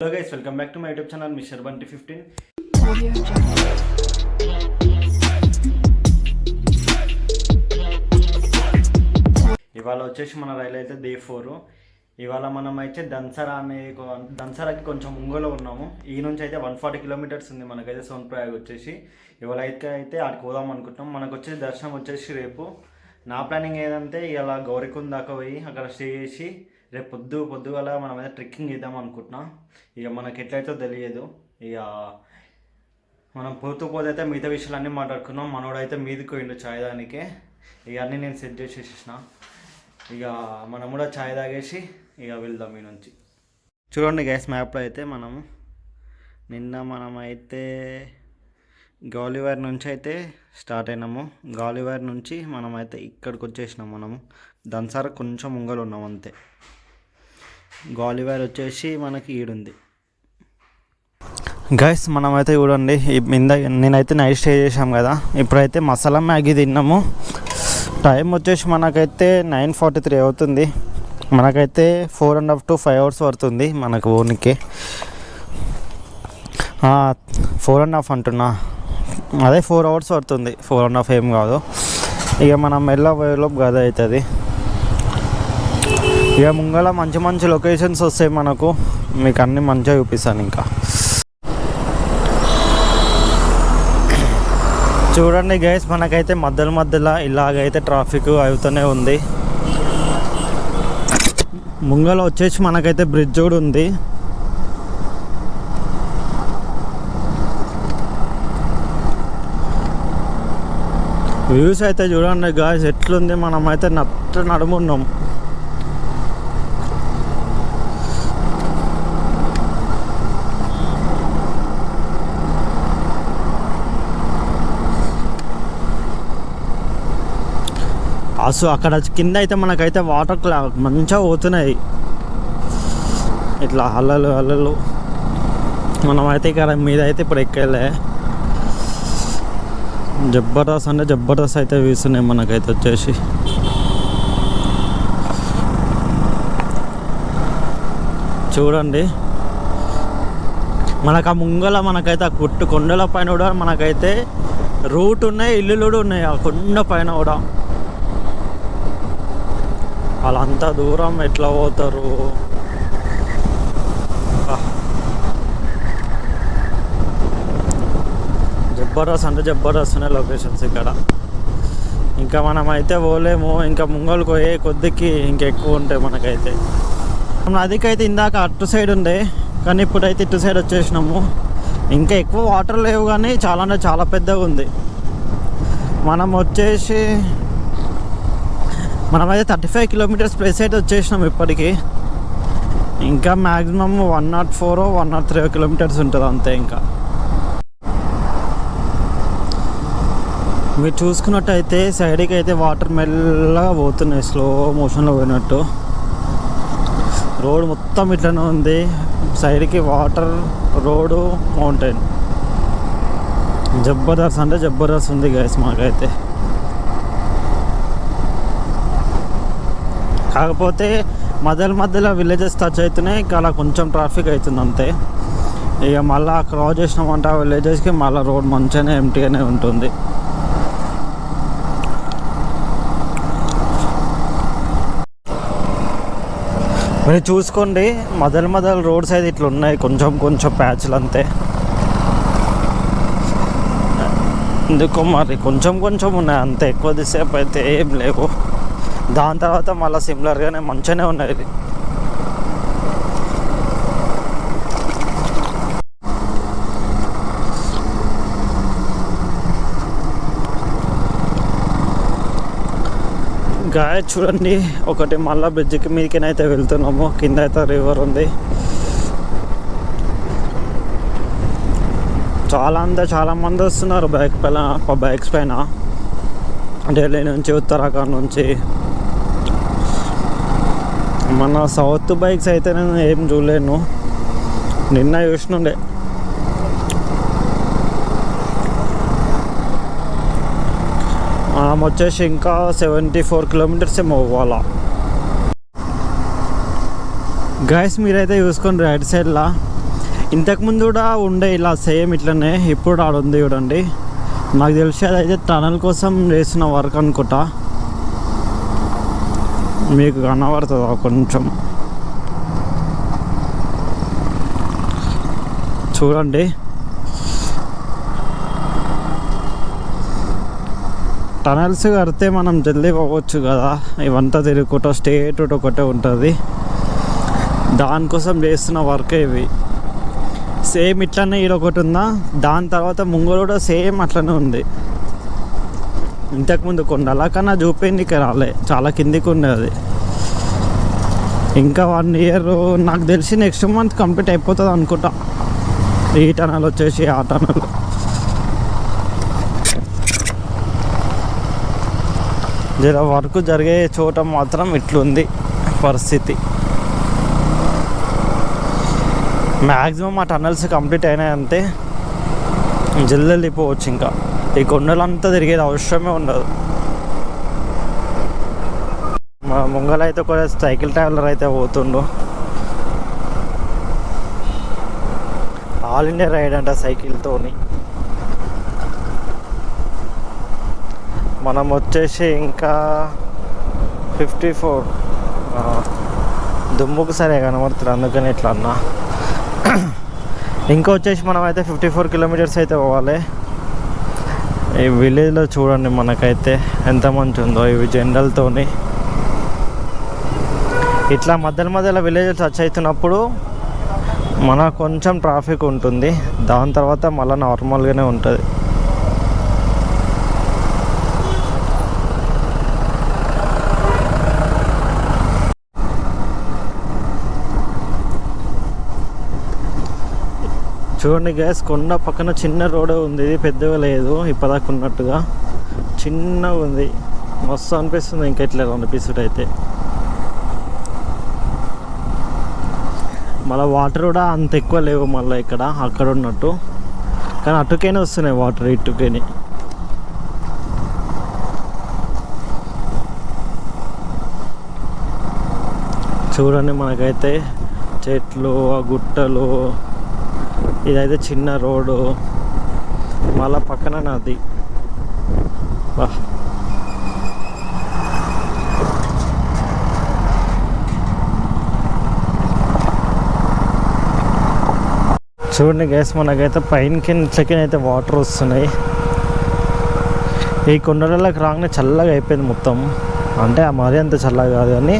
Hello guys welcome back to my YouTube channel mister Bunty fifteen ఇవాళ వచ్చేసి మన రైలు అయితే డే ఫోర్. ఇవాళ మనం అయితే దన్సరా అనే దన్సరాకి కొంచెం ముంగోలో ఉన్నాము. ఈ నుంచి అయితే వన్ ఫార్టీ కిలోమీటర్స్ ఉంది మనకైతే సోన్ ప్రయాగ్ వచ్చేసి. ఇవాళ అయితే అయితే ఆడికి పోదాం అనుకుంటున్నాం. మనకు వచ్చేసి దర్శనం వచ్చేసి రేపు. నా ప్లానింగ్ ఏదంటే ఇలా గౌరికుంద దాకా పోయి అక్కడ స్టే చేసి రేపు పొద్దు పొద్దుగల మనం ఏదైనా ట్రెక్కింగ్ చేద్దాం అనుకుంటున్నాం. ఇక మనకి ఎట్లయితే తెలియదు ఇక మనం పోతూ పోతే అయితే మిగతా విషయాలన్నీ మాట్లాడుకున్నాం మనోడైతే మీదకి పోయిండు ఛాయ్ దానికే ఇక అన్నీ నేను సెట్ చేసేసిన ఇక మనం కూడా ఛాయ్ తాగేసి ఇక వెళ్దాం మీ నుంచి. చూడండి గ్యాస్ మ్యాప్లో అయితే మనము నిన్న మనమైతే అయితే గాలివార్ నుంచి అయితే స్టార్ట్ అయినాము. గాలివార్ నుంచి మనం అయితే ఇక్కడికి వచ్చేసినాం మనము. సార్ కొంచెం ముంగలు ఉన్నాం అంతే. గాలివేర్ వచ్చేసి మనకి ఈడుంది. గైస్ మనమైతే చూడండి ఇంద నేనైతే నైట్ స్టే చేసాం కదా. ఇప్పుడైతే మసాలా మ్యాగీ తిన్నాము. టైం వచ్చేసి మనకైతే నైన్ ఫార్టీ త్రీ అవుతుంది. మనకైతే four and half to five hours పడుతుంది మనకు ఓనికి ఫోర్ అండ్ హాఫ్ అంటున్నా. అదే ఫోర్ అవర్స్ పడుతుంది. ఫోర్ అండ్ హాఫ్ ఏం కాదు. ఇక మనం మెల్ల పోయేలోపు గద అవుతుంది. ఇక ముంగల మంచి మంచి లొకేషన్స్ వస్తాయి మనకు. మీకు అన్నీ మంచిగా చూపిస్తాను ఇంకా. చూడండి గైస్ మనకైతే మధ్యలో మధ్యలో ఇలాగైతే ట్రాఫిక్ అవుతూనే ఉంది. ముంగల వచ్చేసి మనకైతే బ్రిడ్జ్ కూడా ఉంది. వ్యూస్ అయితే చూడండి గాయస్ ఎట్లుంది? మనం అయితే నట్ట నడుమున్నాం. అసలు అక్కడ కింద అయితే మనకైతే వాటర్ క్లా మంచిగా పోతున్నాయి. ఇట్లా అల్లలు అల్లలు మనం అయితే ఇక్కడ మీద అయితే ఇప్పుడు ఎక్కలే. జబర్దస్త్ అంటే జబర్దస్త్ అయితే వీస్తున్నాయి మనకైతే వచ్చేసి. చూడండి. మనకు ఆ ముంగల మనకైతే ఆ కుట్టు కొండల పైన కూడా మనకైతే రూట్ ఉన్నాయి ఇల్లులు కూడా ఉన్నాయి. ఆ కొండ పైన కూడా. వాళ్ళంత దూరం ఎట్లా పోతారు? ఆ. జబర్దస్త్ అంటే జబర్దస్త్ ఉన్నాయి లొకేషన్స్ ఇక్కడ. ఇంకా మనం అయితే పోలేము. ఇంకా ముంగలు పోయే కొద్దికి ఇంకెక్కువ ఉంటాయి మనకైతే. నదికైతే ఇందాక అటు సైడ్ ఉండే. కానీ ఇప్పుడైతే ఇటు సైడ్ వచ్చేసినాము. ఇంకా ఎక్కువ వాటర్ లేవు కానీ చాలా అంటే చాలా పెద్దగా ఉంది. మనం వచ్చేసి మనమైతే థర్టీ ఫైవ్ కిలోమీటర్స్ ప్లేస్ అయితే వచ్చేసినాం ఇప్పటికీ. ఇంకా maximum one nought four one nought three kilometres ఉంటుంది అంతే ఇంకా. మీరు చూసుకున్నట్టయితే సైడ్కి అయితే వాటర్ మెల్లగా పోతున్నాయి స్లో మోషన్లో పోయినట్టు. రోడ్ మొత్తం ఇట్లనే ఉంది. సైడ్కి వాటర్ రోడ్డు మౌంటైన్ జబర్దస్త్ అంటే జబర్దస్త్ ఉంది గైస్ మాకైతే. కాకపోతే మధ్యలో మధ్యలో విలేజెస్ టచ్ అవుతున్నాయి ఇంకా అలా కొంచెం ట్రాఫిక్ అవుతుంది అంతే. ఇక మళ్ళీ క్రాస్ చేసినామంటే ఆ విలేజెస్కి మళ్ళీ రోడ్ మంచిగానే ఎంటీగానే ఉంటుంది. మీరు చూసుకోండి మొదలు మొదలు రోడ్స్ అయితే ఇట్లా ఉన్నాయి కొంచెం కొంచెం ప్యాచ్లు అంతే. ఎందుకో మరి కొంచెం కొంచెం ఉన్నాయి అంతే. ఎక్కువ దిసేపు అయితే ఏం లేవు. దాని తర్వాత మళ్ళీ సిమిలర్గానే మంచిగానే ఉన్నాయి ఇది. గాయ చూడండి ఒకటి మళ్ళీ బ్రిడ్జికి మీదకినైతే వెళ్తున్నాము. కింద అయితే రివర్ ఉంది. చాలా అంతా చాలా మంది వస్తున్నారు బైక్ పైన బైక్స్ పైన. ఢిల్లీ నుంచి ఉత్తరాఖండ్ నుంచి. మన సౌత్ బైక్స్ అయితే నేను ఏం చూడలేను. నిన్న చూసినుండే. మనం వచ్చేసి ఇంకా సెవెంటీ ఫోర్ కిలోమీటర్స్ ఏమో పోవాలా. గైస్ మీరైతే చూసుకోండి రైట్ సైడ్లా ఇంతకుముందు కూడా ఉండే ఇలా సేమ్ ఇట్లనే ఇప్పుడు ఆడుంది చూడండి. నాకు తెలిసి అదైతే టనల్ కోసం చేసిన వర్క్ అనుకుంటా. మీకు కనబడుతుందా కొంచెం చూడండి. టనల్స్ కడితే మనం జల్దీ పోవచ్చు కదా. ఇవంతా తిరుగుకుంటా స్టేట్ ఒకటే ఉంటుంది. దానికోసం చేస్తున్న వర్క్ ఇవి. సేమ్ ఇట్లనే ఈడొకటి ఉందా? దాని తర్వాత ముంగోలు కూడా సేమ్ అట్లనే ఉంది. ఇంతకుముందు కొండల కన్నా చూపించడానికి రాలే. చాలా కిందికి ఉండేది ఇంకా వన్ ఇయర్ నాకు తెలిసి నెక్స్ట్ మంత్ కంప్లీట్ అయిపోతుంది అనుకుంటా. ఈ టనల్ వచ్చేసి ఆ టనల్. జర వర్క్ జరిగే చోట మాత్రం ఇట్లుంది పరిస్థితి. మ్యాక్సిమం ఆ టనల్స్ కంప్లీట్ అయినాయంటే జల్ది వెళ్ళిపోవచ్చు ఇంకా. ఈ కొండలంతా తిరిగేది అవసరమే ఉండదు. మా ముంగల అయితే ఒక సైకిల్ ట్రావెలర్ అయితే పోతుండు. ఆల్ ఇండియా రైడ్ అంట సైకిల్తోని. మనం వచ్చేసి ఇంకా ఫిఫ్టీ ఫోర్. దుమ్ముకు సరే కనబడుతుంది అందుకని ఇట్లా అన్నా. ఇంకా వచ్చేసి మనం అయితే ఫిఫ్టీ ఫోర్ కిలోమీటర్స్ అయితే పోవాలి. ఈ విలేజ్లో చూడండి మనకైతే ఎంత మంచి ఉందో ఇవి జెండలతోని. ఇట్లా మధ్యలో మధ్యలో విలేజ్ టచ్ అవుతున్నప్పుడు మన కొంచెం ట్రాఫిక్ ఉంటుంది. దాని తర్వాత మళ్ళీ నార్మల్గానే ఉంటుంది. చూడండి గ్యాస్ కొండ పక్కన చిన్న రోడ్ ఉంది. ఇది పెద్దగా లేదు. ఇప్పటిదాకా ఉన్నట్టుగా చిన్నగా ఉంది. మస్తు అనిపిస్తుంది. ఇంకా ఇట్లా అనిపిస్తుంది అయితే. మళ్ళీ వాటర్ కూడా అంత ఎక్కువ లేవు మళ్ళీ ఇక్కడ అక్కడ ఉన్నట్టు. కానీ అటుకైనా వస్తున్నాయి వాటర్ ఇటుకైనా. చూడండి మనకైతే చెట్లు ఆ గుట్టలు ఇదైతే చిన్న రోడ్డు మళ్ళా పక్కన నది. చూడండి గ్యాస్ మనకైతే పైనకి చెక్కిన అయితే వాటర్ వస్తున్నాయి. ఈ కొండలకి రాగానే చల్లగా అయిపోయింది మొత్తం. అంటే ఆ మరీ అంత చల్లగా కాదు కానీ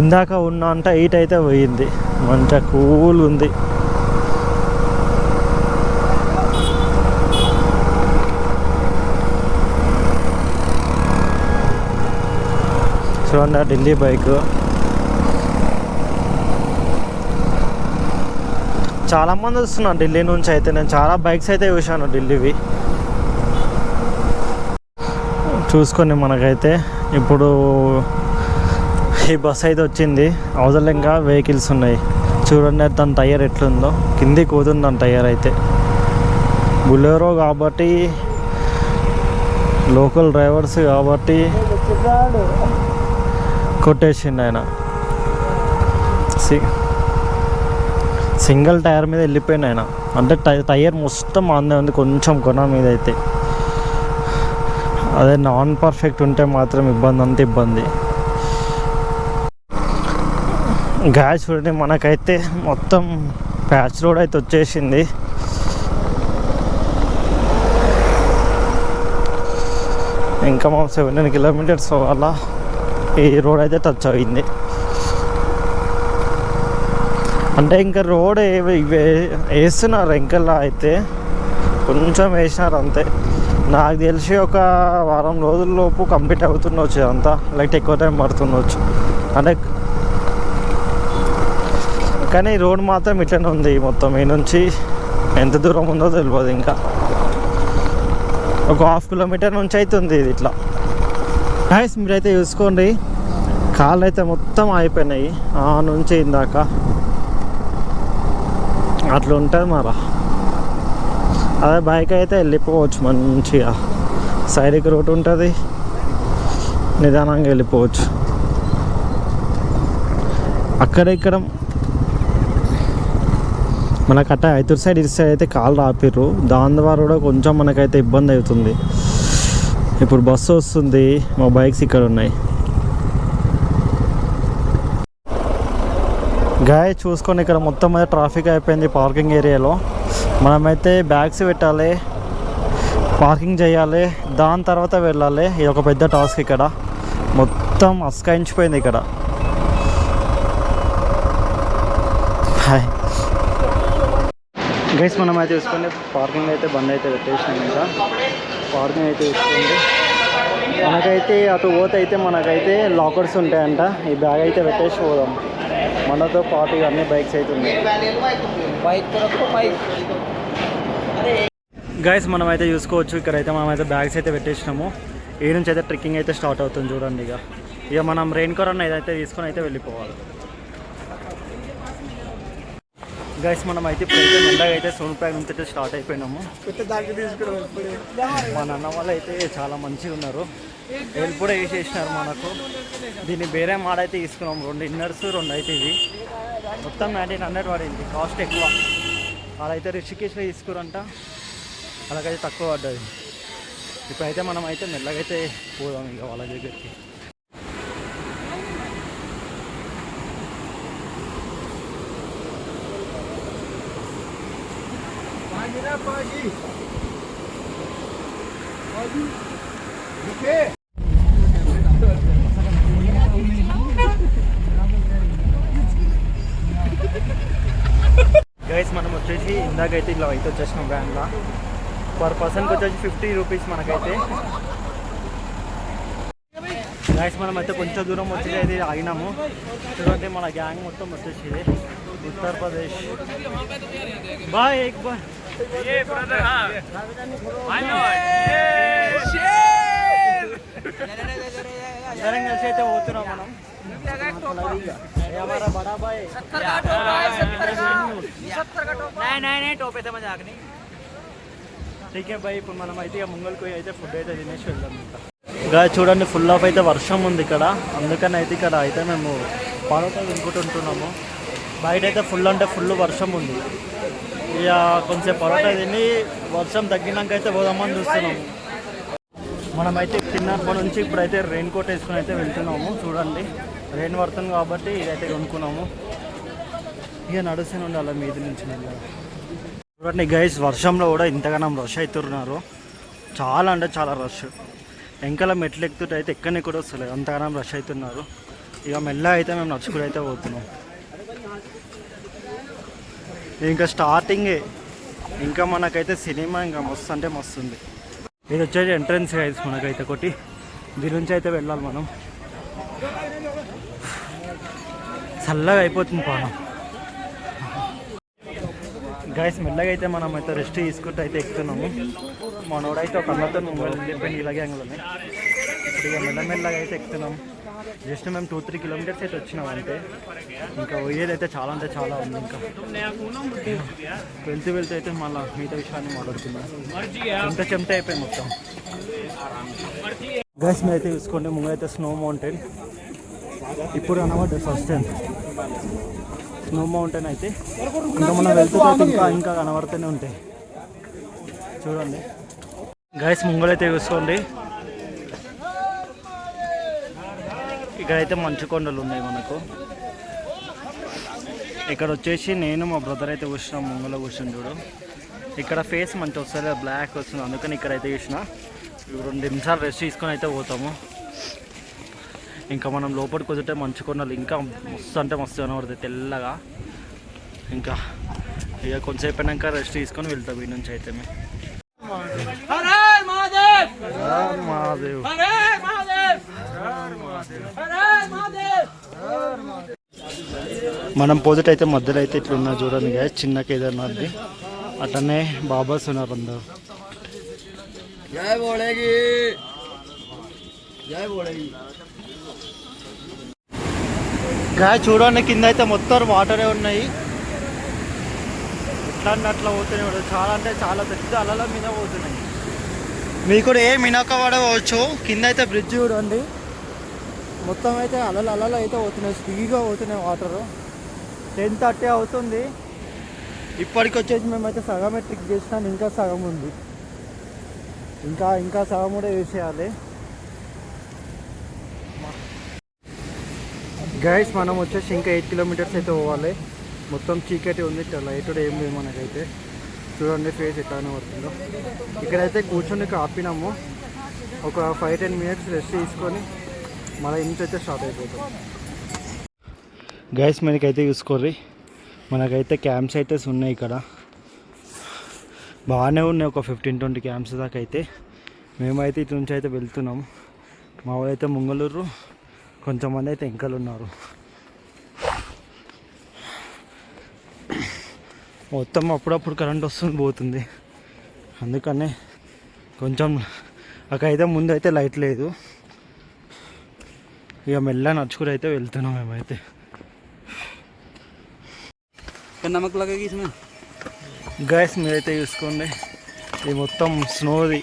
ఇందాక ఉన్న అంటే ఎయిట్ అయితే పోయింది. మంచిగా కూల్ ఉంది. చూడండి ఢిల్లీ బైక్. చాలామంది వస్తున్నారు ఢిల్లీ నుంచి అయితే. నేను చాలా బైక్స్ అయితే చూశాను ఢిల్లీవి. చూసుకొని మనకైతే ఇప్పుడు ఈ బస్ అయితే వచ్చింది. అవతల ఇంకా వెహికల్స్ ఉన్నాయి. చూడండి దాని టైర్ ఎట్లుందో. కింది కూతుంది దాని టైర్ అయితే. బులెరో కాబట్టి లోకల్ డ్రైవర్స్ కాబట్టి కొట్టేసిండు ఆయన. సి- సింగిల్ టైర్ మీద వెళ్ళిపోయింది ఆయన. అంటే టై- టైర్ మొత్తం ఆందే ఉంది కొంచెం కొన మీద అయితే. అదే నాన్ పర్ఫెక్ట్ ఉంటే మాత్రం ఇబ్బంది అంత ఇబ్బంది. గ్యాస్ చూడండి మనకైతే మొత్తం ప్యాచ్ రోడ్ అయితే వచ్చేసింది. ఇంకా మా సెవెంటీన్ కిలోమీటర్స్ వల్ల ఈ రోడ్ అయితే టచ్ అయింది. అంటే ఇంకా రోడ్ వేస్తున్నారు ఇంకల్లా అయితే. కొంచెం వేసినారు అంతే. నాకు తెలిసి ఒక వారం రోజుల్లోపు కంప్లీట్ అవుతుండొచ్చు అంతా లైక్ ఎక్కువ టైం పడుతుండొచ్చు. అంటే కానీ ఈ రోడ్ మాత్రం ఇట్లనే ఉంది మొత్తం. ఈ నుంచి ఎంత దూరం ఉందో తెలియదు ఇంకా. ఒక హాఫ్ కిలోమీటర్ నుంచి అయితే ఉంది ఇది ఇట్లా. గాయస్ మీరైతే చూసుకోండి. కాళ్ళు అయితే మొత్తం అయిపోయినాయి ఆ నుంచి ఇందాక. అట్లా ఉంటుంది మరా. అదే బైక్ అయితే వెళ్ళిపోవచ్చు మంచిగా. సైడ్కి రోడ్ ఉంటుంది. నిదానంగా వెళ్ళిపోవచ్చు. అక్కడ ఇక్కడ మనకట్ట ఐతూరు సైడ్ ఇటు సైడ్ అయితే కాలు రాపిర్రు దాని ద్వారా కూడా కొంచెం మనకైతే ఇబ్బంది అవుతుంది. ఇప్పుడు బస్సు వస్తుంది మా బైక్స్ ఇక్కడ ఉన్నాయి. గాయ చూసుకొని ఇక్కడ మొత్తం మీద ట్రాఫిక్ అయిపోయింది పార్కింగ్ ఏరియాలో మనమైతే బ్యాగ్స్ పెట్టాలి పార్కింగ్ చేయాలి దాని తర్వాత వెళ్ళాలి. ఇది ఒక పెద్ద టాస్క్ ఇక్కడ. మొత్తం అస్కాయించిపోయింది ఇక్కడ. హాయ్ గైస్ మనం అయితే చూసుకుంటే పార్కింగ్ అయితే బంద్ అయితే పెట్టేసినాం ఇంకా. పార్కింగ్ అయితే ఇస్తుంది. మనకైతే అటు పోతే మనకైతే లాకర్స్ ఉంటాయంట. ఈ బ్యాగ్ అయితే పెట్టేసి పోదాం. మనతో పాటు ఇక అన్ని బైక్స్ అయితే ఉన్నాయి. గైస్ మనం అయితే చూసుకోవచ్చు. ఇక్కడైతే మనమైతే మనం అయితే బ్యాగ్స్ అయితే పెట్టేసినాము. ఈ నుంచి అయితే ట్రెక్కింగ్ అయితే స్టార్ట్ అవుతుంది చూడండి ఇక. ఇక మనం రెయిన్ కవర్ అన్న ఏదైతే తీసుకొని అయితే వెళ్ళిపోవాలి. గైస్ మనం అయితే ఇప్పుడైతే మెల్లగా అయితే సోన్ప్రాగ్ నుంచి అయితే స్టార్ట్ అయిపోయినాము. మా నాన్న వాళ్ళు అయితే చాలా మంచిగా ఉన్నారు. వీళ్ళు కూడా వేసేసినారు మనకు. దీన్ని వేరే మాడైతే తీసుకున్నాం. రెండు ఇన్నర్స్ రెండు అయితే ఇవి. మొత్తం నైన్టీన్ హండ్రెడ్ పడింది. కాస్ట్ ఎక్కువ. వాళ్ళైతే రిషికేష్లో తీసుకురంట. అలాగైతే తక్కువ పడ్డది. ఇప్పుడైతే మనం అయితే మెల్లగైతే పోదాం ఇంకా వాళ్ళ దగ్గరికి. గైస్ మనం వచ్చేసి ఇందాకైతే ఇలా అయితే వచ్చేసినాం వ్యాన్లో. పర్ పర్సన్కి వచ్చేసి ఫిఫ్టీ రూపీస్ మనకైతే. గైస్ మనం అయితే కొంచెం దూరం వచ్చేసి అయితే ఆగినాము. చూడండి మన గ్యాంగ్ మొత్తం వచ్చేసి ఉత్తరప్రదేశ్. బాయ్ ఎక్ బాయ్ అందరం కలిసి అయితే పోతున్నాం మనం ఏ हमारा बड़ा भाई नहीं नहीं नहीं टोपे थे मजाक नहीं ఠీకే బాయ్ ఇప్పుడు మనం అయితే ఇక ముంగల్కి పోయి అయితే ఫుడ్ అయితే తినేసి వెళ్దాం ఇంకా ఇంకా చూడండి ఫుల్ ఆఫ్ అయితే వర్షం ఉంది ఇక్కడ అందుకని అయితే ఇక్కడ అయితే మేము పరోటా తినుకుంటుంటున్నాము బయట అయితే ఫుల్ అంటే ఫుల్ వర్షం ఉంది ఇక కొంచెం పరోటా తిని వర్షం తగ్గినాక అయితే పోదామని చూస్తున్నాము మనమైతే తిన్నప్పటి నుంచి ఇప్పుడైతే రెయిన్ కోట్ వేసుకుని అయితే వెళ్తున్నాము. చూడండి రెయిన్ పడుతుంది కాబట్టి ఇదైతే కొనుక్కున్నాము. ఇక నడుస్తూనే ఉండాలి మీది నుంచి చూడండి గైస్ వర్షంలో కూడా ఇంతగానం రష్ అవుతున్నారు. చాలా అంటే చాలా రష్ వెంకల మెట్లు ఎక్కుతుంటే అయితే ఎక్కడిని కూడా వస్తలేదు. అంతగానం రష్ అవుతున్నారు. ఇక మెల్లగా అయితే మేము నడుచుకుని అయితే పోతున్నాం. ఇంకా స్టార్టింగే ఇంకా మనకైతే సినిమా ఇంకా మస్తు అంటే మస్తు ఉంది. ఇది వచ్చేసి ఎంట్రన్స్ గైస్ మనకైతే ఒకటి దీని నుంచి అయితే వెళ్ళాలి మనం. చల్లగా అయిపోతుంది పానం. గైస్ మెల్లగా అయితే మనం అయితే రెస్ట్ తీసుకుంటూ అయితే ఎక్కుతున్నాము. మనోడైతే ఒక అన్నతో మొబైల్ వెళ్ళిపోయింది ఇలాగే అంగలోనే ఇప్పుడు ఇక మెల్లమెల్లగా అయితే ఎక్కుతున్నాం జస్ట్ మేము టూ త్రీ కిలోమీటర్స్ అయితే వచ్చినాం అంతే. ఇంకా పోయేదైతే అయితే చాలా అంటే చాలా ఉంది ఇంకా. వెళ్తూ వెళ్తూ అయితే మళ్ళీ మిగతా విషయాన్ని మాట్లాడుతున్నాం చెమట చెమట అయిపోయి మొత్తం. గైస్ అయితే చూసుకోండి ముంగైతే స్నో మౌంటైన్ ఇప్పుడు అనమాట ఫస్ట్ టైం స్నో మౌంటైన్ అయితే ఇంకా మనం వెళ్తుంటే ఇంకా ఇంకా కనబడుతూనే ఉంటాయి. చూడండి. గైస్ ముంగలైతే చూసుకోండి. ఇక్కడైతే మంచు కొండలు ఉన్నాయి మనకు. ఇక్కడ వచ్చేసి నేను మా బ్రదర్ అయితే కూర్చున్నా ముంగలో కూర్చుని చూడు. ఇక్కడ ఫేస్ మంచి వస్తుంది బ్లాక్ వస్తుంది. అందుకని ఇక్కడైతే చూసిన. రెండు నిమిషాలు రెస్ట్ తీసుకొని అయితే పోతాము. ఇంకా మనం లోపలికి కుదిరితే మంచు కొండలు ఇంకా మస్తు అంటే మస్తు కనబడుతుంది తెల్లగా. ఇంకా ఇక కొంచెంసేపు అయినాక రెస్ట్ తీసుకొని వెళ్తాం ఈ నుంచి అయితే మేము. మహాదేవ్! మనం పోజిట్ అయితే మధ్యలో అయితే ఇట్లా ఉన్నా చూడండి గాయ చిన్న కేదార్నాథ్ది అట్లనే బాబాస్ ఉన్నారు అందరు. గాయ చూడండి కింద అయితే మొత్తం వాటరే ఉన్నాయి. ఎట్లా అట్లా పోతున్నాయి కూడా చాలా అంటే చాలా పెద్ద అలల మీద పోతున్నాయి. మీకు కూడా ఏ మినాక పడవచ్చు కింద అయితే బ్రిడ్జ్ చూడండి. మొత్తం అయితే అలలు అలలు అయితే పోతున్నాయి స్పీడ్గా పోతున్నాయి వాటరు. టెన్ థర్టీ అవుతుంది. ఇప్పటికి వచ్చేసి మేమైతే సగమే ట్రిక్ చేసినాం ఇంకా సగం ఉంది. ఇంకా ఇంకా సగం కూడా వేసేయాలి. గైస్ మనం వచ్చేసి ఇంకా ఎయిట్ కిలోమీటర్స్ అయితే పోవాలి. మొత్తం చీకటి ఉంది లైట్ కూడా ఏం లేదు మనకైతే. చూడండి ఫేస్ ఎట్లానే పడుతుందో ఇక్కడైతే కూర్చొని ఆపినాము ఒక ఫైవ్ టెన్ మినిట్స్ రెస్ట్ తీసుకొని మళ్ళీ ఇంటి అయితే స్టార్ట్ అయిపోతుంది. గైస్ మనకైతే చూసుకోర్రి. మనకైతే క్యాంప్స్ అయితే ఉన్నాయి ఇక్కడ. బాగానే ఉన్నాయి ఒక ఫిఫ్టీన్ ట్వంటీ క్యాంప్స్ దాకా అయితే మేమైతే ఇటు నుంచి అయితే వెళ్తున్నాం. మా వాళ్ళైతే ముంగళూరు. కొంతమంది అయితే ఎంకలు ఉన్నారు. మొత్తం అప్పుడప్పుడు కరెంట్ వస్తుంది పోతుంది. అందుకనే కొంచెం అక్కడైతే ముందు అయితే లైట్ లేదు. ఇక మెల్లగా నడుచుకుని అయితే వెళ్తున్నాం మేమైతే నమ్మకలాగా గీసిన గైస్ మీరైతే చూసుకోండి ఇది మొత్తం స్నోది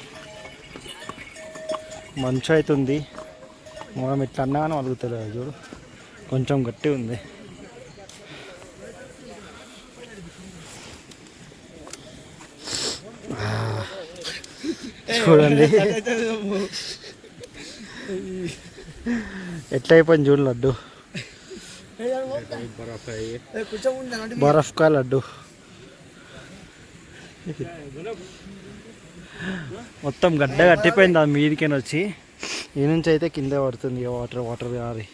మంచు అవుతుంది మనం ఇట్లా అన్నా కానీ అలుగుతలేదు చూడు కొంచెం గట్టి ఉంది చూడండి ఎట్లా అయిపోయింది చూడు లడ్డు. బరఫ్ కా లడ్డు. మొత్తం గడ్డ కట్టిపోయింది అది మీదికైనా వచ్చి. ఈ నుంచి అయితే కింద పడుతుంది ఇక వాటర్ వాటర్ కారి.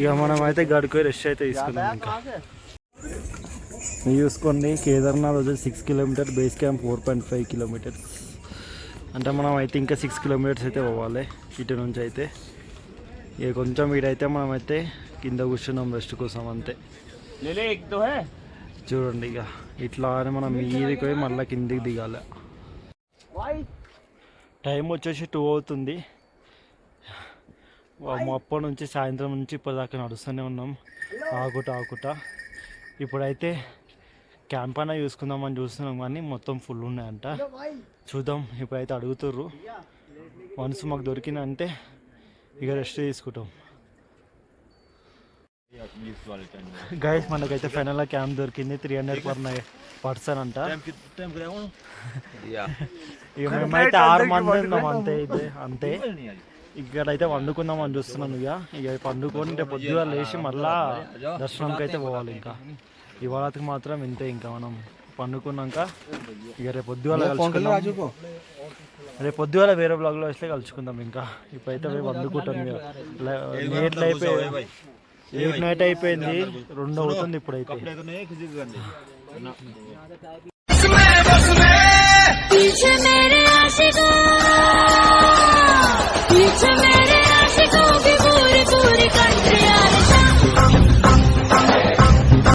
ఇక మనం అయితే గడుకొని రెస్ట్ అయితే తీసుకున్నాం ఇంకా. చూసుకోండి కేదార్నాథ్ వచ్చి six kilometre base camp four point five kilometres అంటే మనం అయితే ఇంకా సిక్స్ కిలోమీటర్స్ అయితే పోవాలి. ఇటు నుంచి అయితే. ఇక కొంచెం వీడైతే మనమైతే కింద కూర్చున్నాం రెస్ట్ కోసం అంతే. చూడండి ఇక. ఇట్లా అని మనం మీదకి పోయి మళ్ళీ కిందికి దిగాలి. టైం వచ్చేసి టూ అవుతుంది. అప్పటి నుంచి సాయంత్రం నుంచి ఇప్పటిదాకా నడుస్తూనే ఉన్నాం. ఆకుట ఆకుట ఇప్పుడైతే క్యాంప్ అయినా చూసుకుందామని చూస్తున్నాం కానీ మొత్తం ఫుల్ ఉన్నాయంట. చూద్దాం ఇప్పుడైతే అడుగుతుర్రు. వన్స్ మాకు దొరికిందంటే ఇక రెస్ట్ తీసుకుంటాం. గైస్ మనకైతే ఫైనల్ క్యాంప్ దొరికింది. త్రీ హండ్రెడ్ పర్ పర్సన్ అంట. ఇక మేమైతే ఆరు మంది ఉన్నాం అంతే అయితే అంతే. ఇక్కడైతే వండుకుందాం అని చూస్తున్నాం ఇక. ఇక పండుకొని రేపు పొద్దుగా లేచి మళ్ళా దర్శనంకి అయితే పోవాలి ఇంకా. ఇవాళకి మాత్రం ఇంతే ఇంకా మనం పండుకున్నాక ఇక రేపు పొద్దుగాల రేపు పొద్దుగాల వేరే బ్లాగ్లో వస్తే కలుసుకుందాం ఇంకా. ఇప్పుడైతే మేము అందుకుంటాం ఎయిట్లు అయిపోయి ఎయిట్ నైట్ అయిపోయింది. రెండు అవుతుంది ఇప్పుడైతే. पीछे मेरे आशिकों।